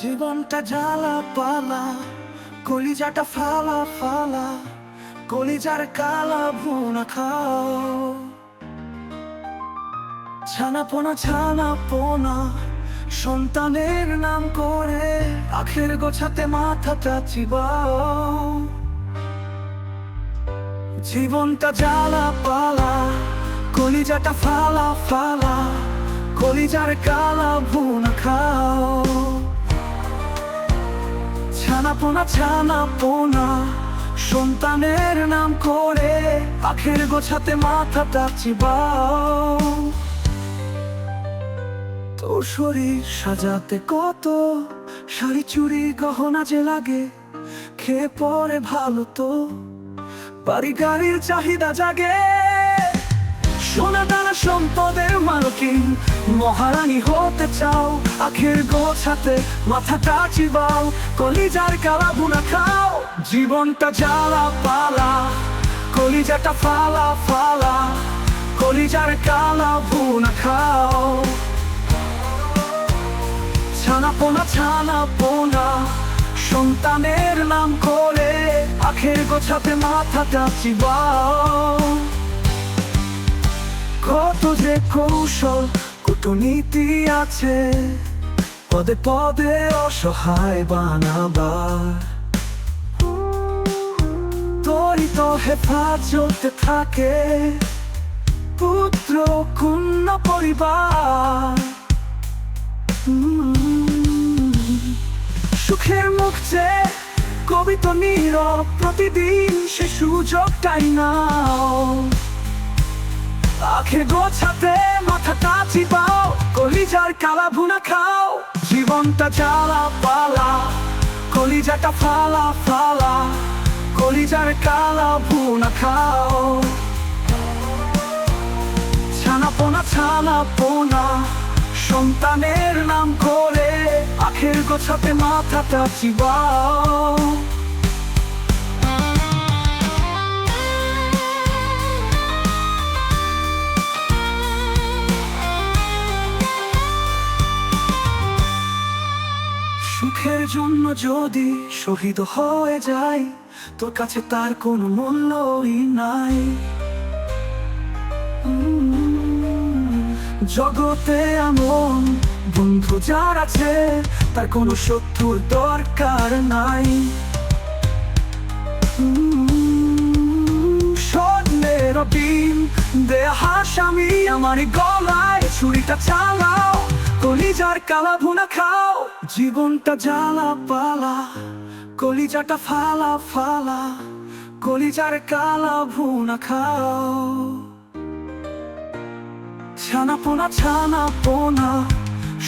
জীবনটা জ্বালা পালা, কলিজাটা ফালা ফালা, কলিজার কালা ভুনা খাও। ছানা পোনা ছানা পোনা সন্তানের নাম করে আখের গোছাতে মাথাটা চিবাও। জীবনটা জ্বালা পালা, কলিজাটা ফালা ফালা, কলিজার কালা ভুনা খাও। ছানা পোনা ছানা পোনা। সন্তানের নাম করে আখের গোছাতে মাথাটা চিবাও। তোর শরীর সাজাতে কত? শাড়ি, চুড়ি, গহনা যে লাগে, খেয়ে পরে ভালো তো। বাড়ি গাড়ির চাহিদা জাগে। সোনা দানা সম্পদের মালকিন। মহারানী হতে চাও, আখের গোছাতে মাথাটা চিবাও, কলিজার কালা বুনা খাও। জীবনটা জ্বালা পালা, কলিজাটা ফালা ফালা, কলিজার কালা বুনা খাও। ছানা পোনা ছানা পোনা সন্তানের নাম করে আখের গোছাতে মাথাটা চিবাও। কত যে কৌশল কূটনীতি আছে, পদে পদে অসহায় বানাবার। তোরই তো হেফাজতে থাকে পুত্র কন্যা পরিবার। সুখের মুখ যে কবি তো নীরব, প্রতিদিন সে সুযোগটাই নাও। আখের গোছাতে মাথাটা চিপাও কলিজার কালা ভুনা খাও। জীবনটা জ্বালা পালা, কলিজাটা ফালা ফালা, কলিজার কালা ভুনা খাও। ছানা পোনা ছানা পোনা সন্তানের নাম করে আখের গোছাতে মাথাটা চিবাও সুখের জন্য যদি শহীদ হয়ে যায় তোর কাছে তার কোনো মূল্যই নাই। জগতে এমন বন্ধু যার আছে তার কোনো শত্রুর দরকার নাই। উম, স্বর্ণের বিন দেহা স্বামী আমার গলায় ছুরিটা চালাও। কলিজার কালা ভুনা খাও। জীবনটা জ্বালা পালা, কলিজাটা ফালা ফালা, কলিজার কালা ভুনা খাও। ছানা পোনা ছানা পোনা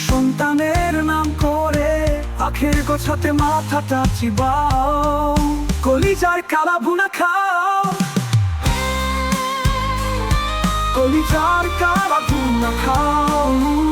সন্তানের নাম করে আখের গোছাতে মাথাটা চিবাও। কলিজার কালা ভুনা খাও। কলিজার কালা ভুনা খাও।